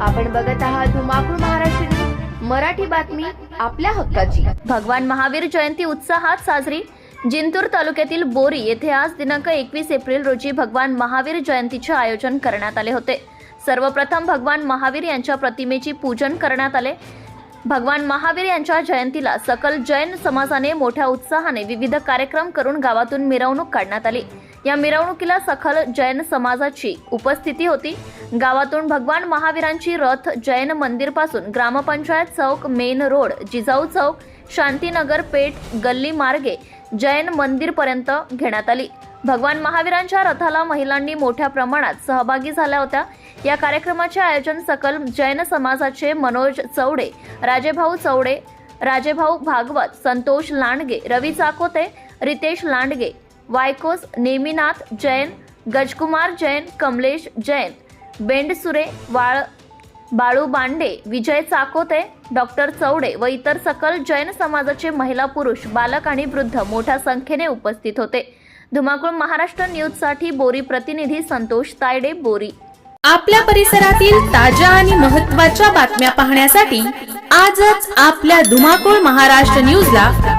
आपण बघत आहात धुमाकूळ महाराष्ट्र न्यूज, मराठी बातमी आपल्या हक्काची. भगवान महावीर जयंती उत्साहात साजरी. जिंतूर तालुक्यातील बोरी येथे आज दिनांक एकवीस एप्रिल रोजी भगवान महावीर जयंतीचे आयोजन करण्यात आले होते. सर्वप्रथम भगवान महावीर यांच्या प्रतिमेची पूजन करण्यात आले. भगवान महावीर यांच्या जयंतीला सकल जैन समाजाने मोठ्या उत्साहाने विविध कार्यक्रम करून गावातून मिरवणूक काढण्यात आली. या मिरवणुकीला सखल जैन समाजाची उपस्थिती होती. गावातून भगवान महावीरांची रथ जैन मंदिरपासून ग्रामपंचायत चौक मेन रोड जिजाऊ चौक शांतीनगर पेठ गल्ली मार्गे जैन मंदिर पर्यंत घेण्यात आली. भगवान महावीरांच्या रथाला महिलांनी मोठ्या प्रमाणात सहभागी झाल्या होत्या. या कार्यक्रमाचे आयोजन सकल जैन समाजाचे मनोज चौडे राजेभाऊ चौडे राजेभाऊ भागवत संतोष लांडगे रवी चाकोते रितेश लांडगे वायकोस नेमिनाथ जैन गजकुमार जैन कमलेश जैन बेंडसुरे वाळ बाळू बांडे विजय चाकोते डॉक्टर चौडे व इतर सकल जैन समाजाचे महिला पुरुष बालक आणि वृद्ध मोठ्या संख्येने उपस्थित होते. धुमाकूळ महाराष्ट्र न्यूजसाठी बोरी प्रतिनिधी संतोष तायडे बोरी. आपल्या परिसरातील ताज्या आणि महत्त्वाच्या बातम्या पाहण्यासाठी आजच आपल्या धुमाकूळ महाराष्ट्र न्यूजला